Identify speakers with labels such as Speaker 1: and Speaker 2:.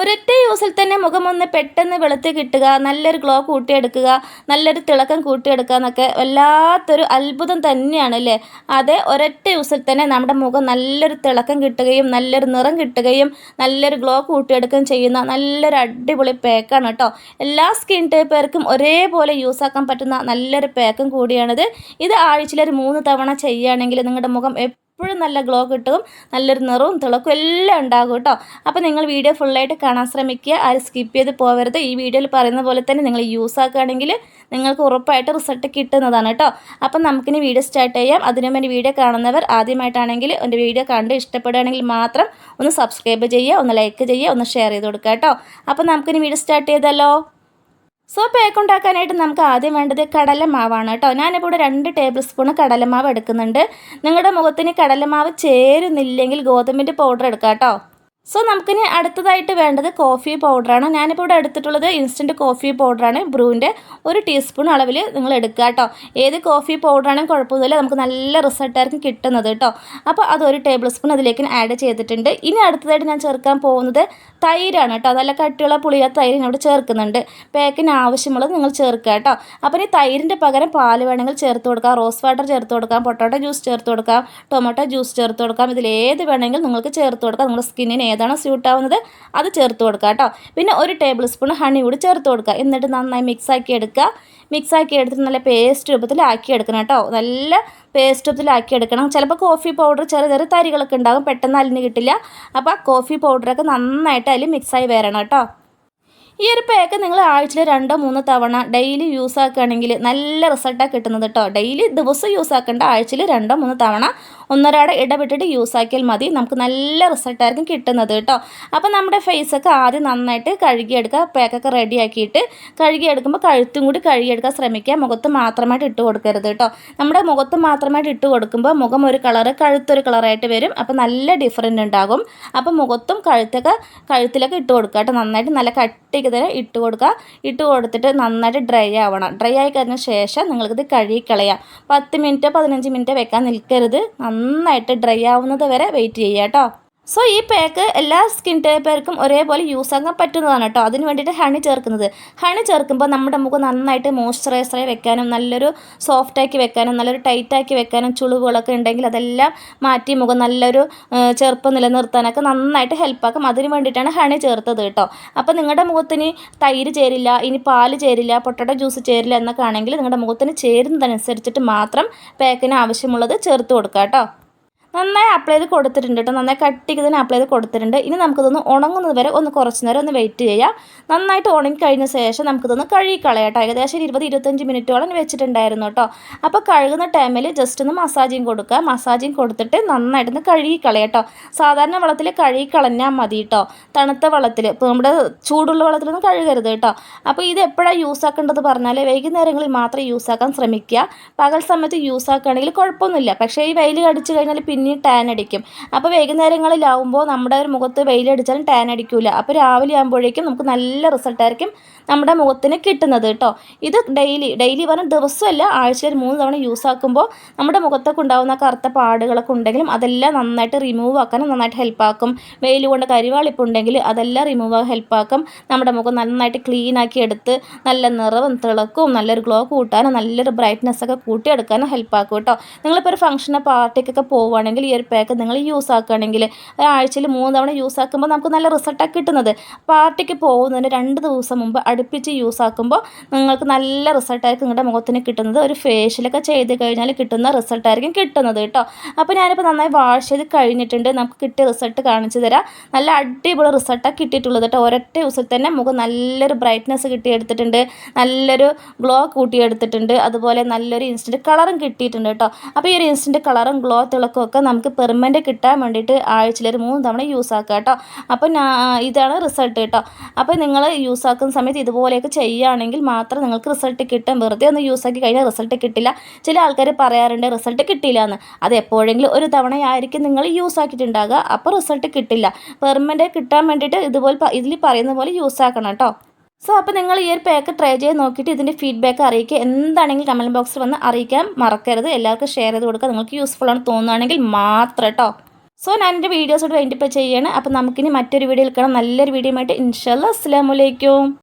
Speaker 1: ഒരൊറ്റ യൂസിൽ തന്നെ മുഖമൊന്ന് പെട്ടെന്ന് വെളുത്ത് കിട്ടുക നല്ലൊരു ഗ്ലോ കൂട്ടിയെടുക്കുക നല്ലൊരു തിളക്കം കൂട്ടിയെടുക്കുക എന്നൊക്കെ വല്ലാത്തൊരു അത്ഭുതം തന്നെയാണ് അല്ലേ? അതെ ഒരൊറ്റ യൂസിൽ തന്നെ നമ്മുടെ മുഖം നല്ലൊരു തിളക്കം കിട്ടുകയും നല്ലൊരു നിറം കിട്ടുകയും നല്ലൊരു ഗ്ലോ കൂട്ടിയെടുക്കുകയും ചെയ്യുന്ന നല്ലൊരു അടിപൊളി പാക്കാണ് കേട്ടോ. എല്ലാ സ്കിൻ ടൈപ്പുകാർക്കും ഒരേപോലെ യൂസ് ആക്കാൻ പറ്റുന്ന നല്ലൊരു പാക്കും കൂടിയാണിത്. ഇത് ആഴ്ചയിലൊരു മൂന്ന് തവണ ചെയ്യുകയാണെങ്കിൽ നിങ്ങളുടെ മുഖം എപ്പോഴും നല്ല ഗ്ലോ കിട്ടും നല്ലൊരു നിറവും തിളക്കും എല്ലാം ഉണ്ടാകും കേട്ടോ. അപ്പോൾ നിങ്ങൾ വീഡിയോ ഫുള്ളായിട്ട് കാണാൻ ശ്രമിക്കുക. ആരും സ്കിപ്പ് ചെയ്ത് പോകരുത് ഈ വീഡിയോയിൽ പറയുന്ന പോലെ തന്നെ നിങ്ങൾ യൂസ് ആക്കുകയാണെങ്കിൽ നിങ്ങൾക്ക് ഉറപ്പായിട്ട് റിസൾട്ട് കിട്ടുന്നതാണ് കേട്ടോ. അപ്പം നമുക്കിനി വീഡിയോ സ്റ്റാർട്ട് ചെയ്യാം. അതിനു വേണ്ടി വീഡിയോ കാണുന്നവർ ആദ്യമായിട്ടാണെങ്കിൽ എന്റെ വീഡിയോ കണ്ട് ഇഷ്ടപ്പെടുകയാണെങ്കിൽ മാത്രം ഒന്ന് സബ്സ്ക്രൈബ് ചെയ്യുക ഒന്ന് ലൈക്ക് ചെയ്യുക ഒന്ന് ഷെയർ ചെയ്ത് കൊടുക്കുക കേട്ടോ. അപ്പം നമുക്കിനി വീഡിയോ സ്റ്റാർട്ട് ചെയ്തല്ലോ സോ പേക്ക് ഉണ്ടാക്കാനായിട്ട് നമുക്ക് ആദ്യം വേണ്ടത് കടലമാവാണ് കേട്ടോ. ഞാനിപ്പോൾ ഇവിടെ രണ്ട് ടേബിൾ സ്പൂൺ കടലമാവ് എടുക്കുന്നുണ്ട്. നിങ്ങളുടെ മുഖത്തിന് കടലമാവ് ചേരുന്നില്ലെങ്കിൽ ഗോതമ്പിന്റെ പൗഡർ എടുക്കാം കേട്ടോ. സോ നമുക്കിനി അടുത്തതായിട്ട് വേണ്ടത് കോഫി പൗഡറാണ് ഞാനിപ്പോൾ ഇവിടെ എടുത്തിട്ടുള്ളത് ഇൻസ്റ്റന്റ് കോഫി പൗഡറാണ് ബ്രൂവിന്റെ ഒരു ടീസ്പൂൺ അളവിൽ നിങ്ങൾ എടുക്കുക കേട്ടോ. ഏത് കോഫി പൗഡറാണെങ്കിലും കുഴപ്പമൊന്നുമില്ല. നമുക്ക് നല്ല റിസൾട്ടായിരിക്കും കിട്ടുന്നത് കേട്ടോ. അപ്പോൾ അത് ഒരു ടേബിൾ സ്പൂൺ അതിലേക്ക് ആഡ് ചെയ്തിട്ടുണ്ട്. ഇനി അടുത്തതായിട്ട് ഞാൻ ചേർക്കാൻ പോകുന്നത് തൈരാണ് കേട്ടോ. നല്ല കട്ടിയുള്ള പുളിയ തൈര് ഞാൻ ഇവിടെ ചേർക്കുന്നുണ്ട്. പാക്കിന് ആവശ്യമുള്ളത് നിങ്ങൾ ചേർക്കുക കേട്ടോ. അപ്പോൾ ഈ തൈരിന്റെ പകരം പാൽ വേണമെങ്കിൽ ചേർത്ത് കൊടുക്കാം. റോസ് വാട്ടർ ചേർത്ത് കൊടുക്കാം. പൊട്ടോട്ടോ ജ്യൂസ് ചേർത്ത് കൊടുക്കാം. ടൊമാറ്റോ ജ്യൂസ് ചേർത്ത് കൊടുക്കാം. ഇതിലേത് ഏത് വേണമെങ്കിൽ നിങ്ങൾക്ക് ചേർത്ത് കൊടുക്കാം. നിങ്ങളുടെ സ്കിന്നിന് ഏതാണോ സ്യൂട്ടാവുന്നത് അത് ചേർത്ത് കൊടുക്കുക കേട്ടോ. പിന്നെ ഒരു ടേബിൾ സ്പൂൺ ഹണി കൂടി ചേർത്ത് കൊടുക്കുക. എന്നിട്ട് നന്നായി മിക്സാക്കി എടുക്കുക. മിക്സാക്കി എടുത്തിട്ട് നല്ല പേസ്റ്റ് രൂപത്തിലാക്കി എടുക്കണം കേട്ടോ. നല്ല പേസ്റ്റ് രൂപത്തിലാക്കി എടുക്കണം. ചിലപ്പോൾ കോഫി പൗഡർ ചെറിയ ചെറിയ തരികളൊക്കെ ഉണ്ടാകും പെട്ടെന്ന് അലിഞ്ഞ് കിട്ടില്ല. അപ്പോൾ ആ കോഫി പൗഡറൊക്കെ നന്നായിട്ട് അതിൽ മിക്സായി വരണം കേട്ടോ. ഈ ഒരു പാക്ക് നിങ്ങൾ ആഴ്ചയിൽ രണ്ടോ മൂന്നോ തവണ ഡെയിലി യൂസ് ആക്കുകയാണെങ്കിൽ നല്ല റിസൾട്ടാണ് കിട്ടുന്നത് കേട്ടോ ഡെയിലി ദിവസം യൂസ് ആക്കേണ്ട ആഴ്ചയിൽ രണ്ടോ മൂന്നോ തവണ ഒന്നൊരാടെ ഇടവിട്ടിട്ട് യൂസ് ആക്കിയാൽ മതി. നമുക്ക് നല്ല റിസൾട്ടായിരിക്കും കിട്ടുന്നത് കേട്ടോ അപ്പോൾ നമ്മുടെ ഫേസൊക്കെ ആദ്യം നന്നായിട്ട് കഴുകിയെടുക്കുക പാക്കൊക്കെ റെഡി ആക്കിയിട്ട് കഴുകിയെടുക്കുമ്പോൾ കഴുത്തും കൂടി കഴുകിയെടുക്കാൻ ശ്രമിക്കുക. മുഖത്ത് മാത്രമായിട്ട് ഇട്ട് കൊടുക്കരുത് കേട്ടോ നമ്മുടെ മുഖത്ത് മാത്രമായിട്ട് ഇട്ട് കൊടുക്കുമ്പോൾ മുഖം ഒരു കളറ് കഴുത്തൊരു കളറായിട്ട് വരും. അപ്പോൾ നല്ല ഡിഫറന്റ് ഉണ്ടാകും. അപ്പോൾ മുഖത്തും കഴുത്തൊക്കെ കഴുത്തിലൊക്കെ ഇട്ട് കൊടുക്കുക കേട്ടോ നന്നായിട്ട് നല്ല കട്ടിക്ക് തന്നെ ഇട്ട് കൊടുക്കുക. ഇട്ട് കൊടുത്തിട്ട് നന്നായിട്ട് ഡ്രൈ ആവണം. ഡ്രൈ ആയി കഴിഞ്ഞ ശേഷം നിങ്ങൾക്കിത് കഴുകി കളയാം. പത്ത് മിനിറ്റ് പതിനഞ്ച് മിനിറ്റ് വെക്കാൻ നിൽക്കരുത്. നന്നായിട്ട് ഡ്രൈ ആവുന്നത് വരെ വെയിറ്റ് ചെയ്യുക കേട്ടോ. സോ ഈ പാക്ക് എല്ലാ സ്കിൻ ടൈപ്പുകാർക്കും ഒരേപോലെ യൂസ് ആക്കാൻ പറ്റുന്നതാണ് കേട്ടോ അതിന് വേണ്ടിയിട്ട് ഹണി ചേർക്കുന്നത്. ഹണി ചേർക്കുമ്പോൾ നമ്മുടെ മുഖം നന്നായിട്ട് മോയ്സ്ചറൈസറായി വെക്കാനും നല്ലൊരു സോഫ്റ്റാക്കി വെക്കാനും നല്ലൊരു ടൈറ്റാക്കി വെക്കാനും ചുളിവുകളൊക്കെ ഉണ്ടെങ്കിൽ അതെല്ലാം മാറ്റി മുഖം നല്ലൊരു ചെറുപ്പം നിലനിർത്താനൊക്കെ നന്നായിട്ട് ഹെൽപ്പാക്കും അതിന് വേണ്ടിയിട്ടാണ് ഹണി ചേർത്തത് കേട്ടോ അപ്പോൾ നിങ്ങളുടെ മുഖത്തിന് തൈര് ചേരില്ല ഇനി പാൽ ചേരില്ല പൊട്ടട ജ്യൂസ് ചേരില്ല എന്നൊക്കെ ആണെങ്കിൽ നിങ്ങളുടെ മുഖത്തിന് ചേരുന്നതനുസരിച്ചിട്ട് മാത്രം പാക്കിന് ആവശ്യമുള്ളത് ചേർത്ത് കൊടുക്കുക കേട്ടോ നന്നായി അപ്ലൈ ചെയ്ത് കൊടുത്തിട്ടുണ്ട് കേട്ടോ. നന്നായി കട്ടിക്ക് തന്നെ അപ്ലൈ ചെയ്ത് കൊടുത്തിട്ടുണ്ട്. ഇനി നമുക്കിതൊന്ന് ഉണങ്ങുന്നത് വരെ ഒന്ന് കുറച്ച് നേരം ഒന്ന് വെയിറ്റ് ചെയ്യാം. നന്നായിട്ട് ഉണങ്ങി കഴിഞ്ഞ ശേഷം നമുക്കിതൊന്ന് കഴുകി കളയാം കേട്ടോ. ഏകദേശം ഇരുപത് ഇരുപത്തഞ്ച് മിനിറ്റോളം വെച്ചിട്ടുണ്ടായിരുന്നു കേട്ടോ. അപ്പോൾ കഴുകുന്ന ടൈമിൽ ജസ്റ്റ് ഒന്ന് മസാജിങ് കൊടുക്കുക. മസാജിങ് കൊടുത്തിട്ട് നന്നായിട്ടൊന്ന് കഴുകി കളയാം കേട്ടോ. സാധാരണ വെള്ളത്തിൽ കഴുകി കളഞ്ഞാൽ മതി കേട്ടോ. തണുത്ത വെള്ളത്തിൽ. ഇപ്പോൾ നമ്മുടെ ചൂടുള്ള വെള്ളത്തിലൊന്നും കഴുകരുത് കേട്ടോ. അപ്പോൾ ഇത് എപ്പോഴാണ് യൂസ് ആക്കേണ്ടത് പറഞ്ഞാൽ വൈകുന്നേരങ്ങളിൽ മാത്രം യൂസ് ആക്കാൻ ശ്രമിക്കുക. പകൽ സമയത്ത് യൂസ് ആക്കുകയാണെങ്കിൽ കുഴപ്പമൊന്നുമില്ല. പക്ഷേ ഈ വെയിൽ കടിച്ചു കഴിഞ്ഞാൽ പിന്നെയും ടാൻ അടിക്കും. അപ്പോൾ വൈകുന്നേരങ്ങളിലാവുമ്പോൾ നമ്മുടെ ഒരു മുഖത്ത് വെയിലടിച്ചാലും ടാൻ അടിക്കില്ല അപ്പോൾ രാവിലെ ആകുമ്പോഴേക്കും നമുക്ക് നല്ല റിസൾട്ടായിരിക്കും നമ്മുടെ മുഖത്തിന് കിട്ടുന്നത് കേട്ടോ ഇത് ഡെയിലി ഡെയിലി പറഞ്ഞാൽ ദിവസമല്ല ആഴ്ചയിൽ മൂന്ന് തവണ യൂസ് ആക്കുമ്പോൾ നമ്മുടെ മുഖത്തൊക്കെ ഉണ്ടാകുന്ന കറുത്ത പാടുകളൊക്കെ ഉണ്ടെങ്കിലും അതെല്ലാം നന്നായിട്ട് റിമൂവ് ആക്കാനും നന്നായിട്ട് ഹെൽപ്പാക്കും വെയിൽ കൊണ്ട് കരിവാളിപ്പ് ഉണ്ടെങ്കിൽ അതെല്ലാം റിമൂവ് ആക്കാൻ ഹെൽപ്പാക്കും നമ്മുടെ മുഖം നന്നായിട്ട് ക്ലീൻ ആക്കി എടുത്ത് നല്ല നിറവും തിളക്കവും നല്ലൊരു ഗ്ലോ കൂട്ടാനും നല്ലൊരു ബ്രൈറ്റ്നെസ് ഒക്കെ കൂട്ടിയെടുക്കാനും ഹെൽപ്പാക്കും കേട്ടോ നിങ്ങളിപ്പോൾ ഒരു ഫംഗ്ഷനോ പാർട്ടിക്കൊക്കെ പോവുകയാണെങ്കിൽ ഈ ഒരു പാക്ക് നിങ്ങൾ യൂസ് ആക്കുകയാണെങ്കിൽ ആഴ്ചയിൽ മൂന്ന് തവണ യൂസ് ആക്കുമ്പോൾ നമുക്ക് നല്ല റിസൾട്ടാണ് കിട്ടുന്നത്. പാർട്ടിക്ക് പോകുന്നതിന് രണ്ട് ദിവസം മുമ്പ് അടുപ്പിച്ച് യൂസ് ആക്കുമ്പോൾ നിങ്ങൾക്ക് നല്ല റിസൾട്ടായിരിക്കും നിങ്ങളുടെ മുഖത്തിന് കിട്ടുന്നത്. ഒരു ഫേഷ്യലൊക്കെ ചെയ്ത് കഴിഞ്ഞാൽ കിട്ടുന്ന റിസൾട്ടായിരിക്കും കിട്ടുന്നത് കേട്ടോ. അപ്പോൾ ഞാനിപ്പോൾ നന്നായി വാഷ് ചെയ്ത് കഴിഞ്ഞിട്ടുണ്ട്. നമുക്ക് കിട്ടിയ റിസൾട്ട് കാണിച്ചു തരാം. നല്ല അടിപൊളി റിസൾട്ടാണ് കിട്ടിയിട്ടുള്ളത് കേട്ടോ. ഒരൊറ്റ ദിവസത്തിൽ തന്നെ മുഖം നല്ലൊരു ബ്രൈറ്റ്നസ് കിട്ടിയെടുത്തിട്ടുണ്ട്. നല്ലൊരു ഗ്ലോ കൂട്ടിയെടുത്തിട്ടുണ്ട്. അതുപോലെ നല്ലൊരു ഇൻസ്റ്റന്റ് കളറും കിട്ടിയിട്ടുണ്ട് കേട്ടോ. അപ്പോൾ ഈ ഒരു ഇൻസ്റ്റന്റ് കളറും ഗ്ലോ തിളക്കവും ഒക്കെ നമുക്ക് പെർമനന്റ് കിട്ടാൻ വേണ്ടിയിട്ട് ആഴ്ചയിൽ ഒരു മൂന്ന് തവണ യൂസ് ആക്കുക കേട്ടോ. അപ്പോൾ ഇതാണ് റിസൾട്ട് കേട്ടോ. അപ്പോൾ നിങ്ങൾ യൂസ് ആക്കുന്ന സമയത്ത് ഇതുപോലെയൊക്കെ ചെയ്യുകയാണെങ്കിൽ മാത്രം നിങ്ങൾക്ക് റിസൾട്ട് കിട്ടും. വെറുതെ ഒന്ന് യൂസ് ആക്കി കഴിഞ്ഞാൽ റിസൾട്ട് കിട്ടില്ല. ചില ആൾക്കാർ പറയാറുണ്ട് റിസൾട്ട് കിട്ടിയില്ല എന്ന് അത് എപ്പോഴെങ്കിലും ഒരു തവണയായിരിക്കും നിങ്ങൾ യൂസ് ആക്കിയിട്ടുണ്ടാകുക അപ്പോൾ റിസൾട്ട് കിട്ടില്ല. പെർമനന്റ് കിട്ടാൻ വേണ്ടിയിട്ട് ഇതുപോലെ ഇതിൽ പറയുന്ന പോലെ യൂസ് ആക്കണം കേട്ടോ. സോ അപ്പോൾ നിങ്ങൾ ഈ ഒരു പാക്ക് ട്രൈ ചെയ്ത് നോക്കിയിട്ട് ഇതിന്റെ ഫീഡ്ബാക്ക് അറിയിക്കുക. എന്താണെങ്കിൽ കമന്റ് ബോക്സിൽ വന്ന് അറിയിക്കാൻ മറക്കരുത്. എല്ലാവർക്കും ഷെയർ ചെയ്ത് കൊടുക്കുക. നിങ്ങൾക്ക് യൂസ്ഫുൾ ആണ് തോന്നുകയാണെങ്കിൽ മാത്രം കേട്ടോ സോ ഞാൻ എന്റെ വീഡിയോസോട് വേണ്ടിപ്പോൾ ചെയ്യണം അപ്പോൾ നമുക്കിനി മറ്റൊരു വീഡിയോയിൽ കാണാം. നല്ലൊരു വീഡിയോ ആയിട്ട് ഇൻഷാല്ല അസ്സാം വലൈക്കും